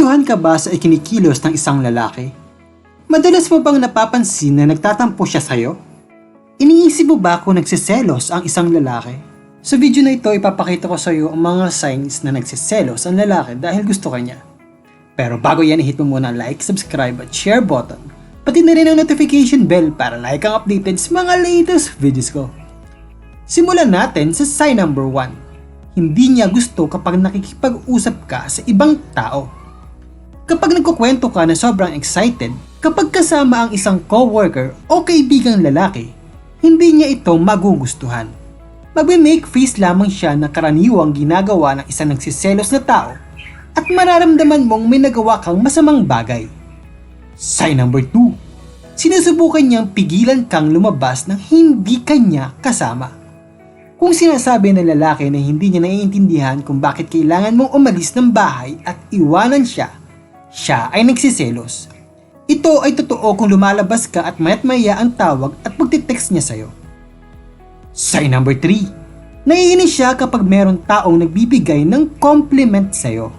Naapektuhan ka ba sa ikinikilos ng isang lalaki? Madalas mo bang napapansin na nagtatampo siya sa'yo? Iniisip mo ba kung nagsiselos ang isang lalaki? Sa video na ito, ipapakita ko sa iyo ang mga signs na nagsiselos ang lalaki dahil gusto ka niya. Pero bago yan, i-hit mo muna ang like, subscribe at share button. Pati na rin ang notification bell para like ang updated sa mga latest videos ko. Simulan natin sa sign number 1 hindi niya gusto kapag nakikipag-usap ka sa ibang tao. Kapag nagkukwento ka na sobrang excited, kapag kasama ang isang coworker o kaibigang lalaki, hindi niya ito magugustuhan. Magme-make face lamang siya na karaniwang ginagawa ng isang nagsiselos na tao at mararamdaman mong may nagawa kang masamang bagay. Sign number 2. Sinusubukan niyang pigilan kang lumabas ng hindi kanya kasama. Kung sinasabi ng lalaki na hindi niya naiintindihan kung bakit kailangan mong umalis ng bahay at iwanan siya, siya ay nagsiselos. Ito ay totoo kung lumalabas ka at mayat maya ang tawag at pagtitext niya sa'yo. Sign number 3. Naiinis siya kapag meron taong nagbibigay ng compliment sa'yo.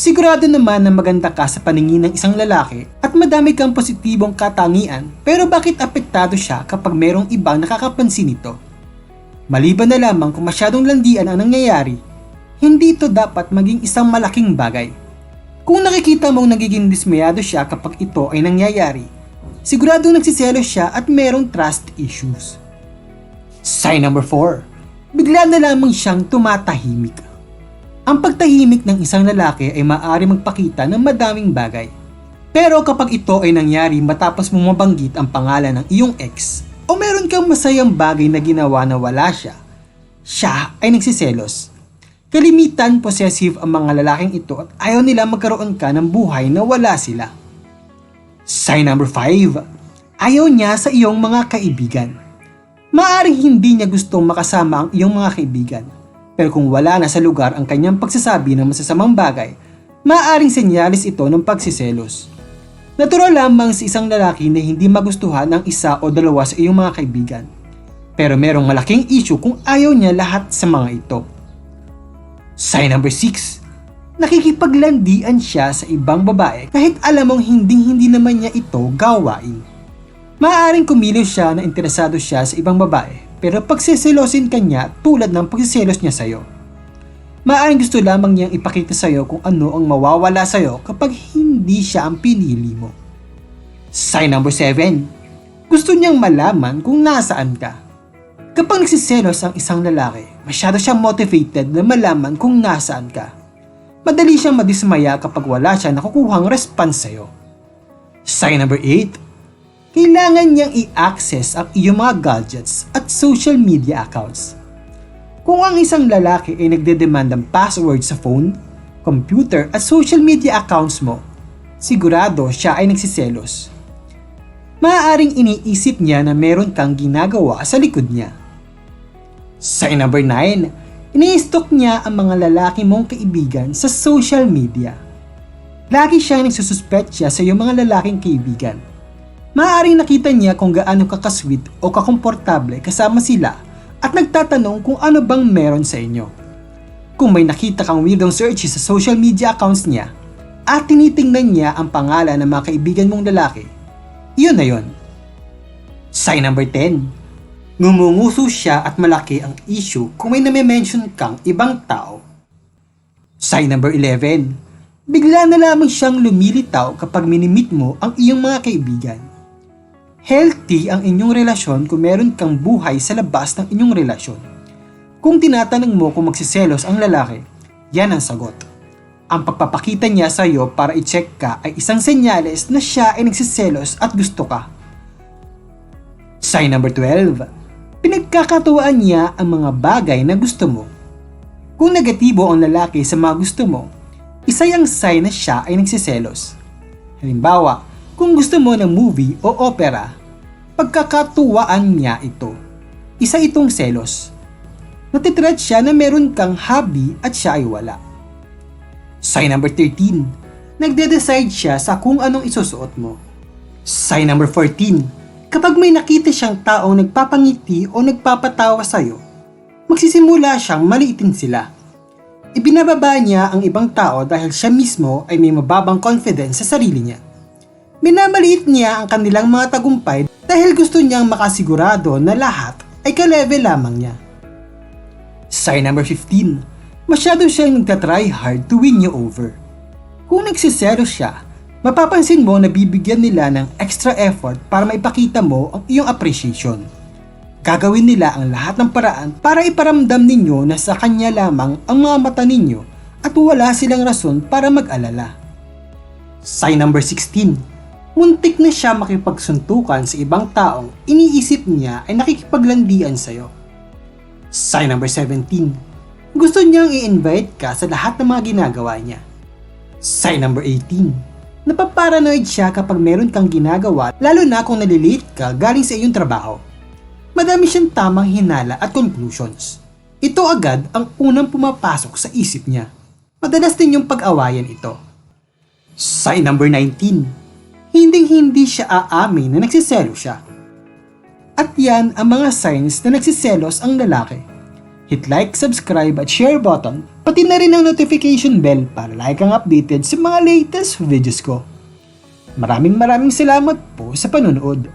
Sigurado naman na maganda ka sa paningin ng isang lalaki at madami kang positibong katangian pero bakit apektado siya kapag merong ibang nakakapansin nito? Maliban na lamang kung masyadong landian ang nangyayari, hindi ito dapat maging isang malaking bagay. Kung nakikita mong nagiging dismayado siya kapag ito ay nangyayari, siguradong nagsiselo siya at merong trust issues. Sign number 4. Bigla na lamang siyang tumatahimik. Ang pagtahimik ng isang lalaki ay maaari magpakita ng madaming bagay. Pero kapag ito ay nangyari matapos mo mabanggit ang pangalan ng iyong ex o meron kang masayang bagay na ginawa na wala siya, siya ay nagsiselos. Kalimitan possessive ang mga lalaking ito at ayaw nila magkaroon ka ng buhay na wala sila. Sign number 5. Ayaw niya sa iyong mga kaibigan. Maaring hindi niya gustong makasama ang iyong mga kaibigan. Pero kung wala na sa lugar ang kanyang pagsasabi ng masasamang bagay, maaaring senyalis ito ng pagsiselos. Natural lamang sa isang lalaki na hindi magustuhan ng isa o dalawa sa iyong mga kaibigan. Pero merong malaking issue kung ayaw niya lahat sa mga ito. Sign number 6. Nakikipaglandian siya sa ibang babae kahit alam mong hindi hindi naman niya ito gawain. Maaaring kumilos siya na interesado siya sa ibang babae pero pagsiselosin ka niya tulad ng pagsiselos niya sa'yo. Maaaring gusto lamang niyang ipakita sa'yo kung ano ang mawawala sa'yo kapag hindi siya ang pinili mo. Sign number 7. Gusto niyang malaman kung nasaan ka. Kapag nagsiselos ang isang lalaki, masyado siyang motivated na malaman kung nasaan ka. Madali siyang madismaya kapag wala siya nakukuhang response sa'yo. Sign number 8. Kailangan niyang i-access ang iyong mga gadgets at social media accounts kung ang isang lalaki ay nagdedemand ng password sa phone, computer at social media accounts mo, sigurado siya ay nagsiselos. Maaaring iniisip niya na meron kang ginagawa sa likod niya. Sign number 9. Ini-stalk niya ang mga lalaki mong kaibigan sa social media. Lagi siyang nagsususpect sa iyong mga lalaking kaibigan. Maaaring nakita niya kung gaano kakasweet o kakomportable kasama sila at nagtatanong kung ano bang meron sa inyo. Kung may nakita kang weirdong searches sa social media accounts niya at tinitingnan niya ang pangalan ng mga kaibigan mong lalaki, iyon na yon. Sign number 10. Ngumunguso siya at malaki ang issue kung may name-mention kang ibang tao. Sign number 11. Bigla na lamang siyang lumilitaw kapag minimit mo ang iyong mga kaibigan Healthy ang inyong relasyon kung meron kang buhay sa labas ng inyong relasyon. Kung tinatanong mo kung magsiselos ang lalaki, yan ang sagot. Ang pagpapakita niya sa iyo para i-check ka ay isang senyales na siya ay nagsiselos at gusto ka. Sign number 12. Pinagkakatuwaan niya ang mga bagay na gusto mo. Kung negatibo ang lalaki sa mga gusto mo, isa yung sign na siya ay nagsiselos. Halimbawa, kung gusto mo ng movie o opera, pagkakatuwaan niya ito. Isa itong selos. Natitreat siya na meron kang hobby at siya ay wala. Sign number 13. Nagde-decide siya sa kung anong isusuot mo. Sign number 14. Kapag may nakita siyang taong nagpapangiti o nagpapatawa sa'yo, magsisimula siyang maliitin sila. Ibinababa niya ang ibang tao dahil siya mismo ay may mababang confidence sa sarili niya. Minamaliit niya ang kanilang mga tagumpay dahil gusto niyang makasigurado na lahat ay ka-level lamang niya. Sign number 15. Masyado siyang nagtatry hard to win you over. Kung nagsisero siya, mapapansin mo na bibigyan nila ng extra effort para maipakita mo ang iyong appreciation. Gagawin nila ang lahat ng paraan para iparamdam ninyo na sa kanya lamang ang mga mata ninyo at wala silang rason para mag-alala. Sign number 16. Muntik na siya makipagsuntukan sa ibang taong iniisip niya ay nakikipaglandian sa'yo. Sign number 17. Gusto niyang i-invite ka sa lahat ng mga ginagawa niya. Sign number 18. Napaparanoid siya kapag meron kang ginagawa lalo na kung nalilate ka galing sa iyong trabaho. Madami siyang tamang hinala at conclusions. Ito agad ang unang pumapasok sa isip niya. Madalas din yung pag-awayan ito. Sign number 19. Hinding-hindi siya aamin na nagsiselo siya. At yan ang mga signs na nagsiselos ang lalaki. Hit like, subscribe at share button, pati na rin ang notification bell para like ang updated sa mga latest videos ko. Maraming maraming salamat po sa panonood.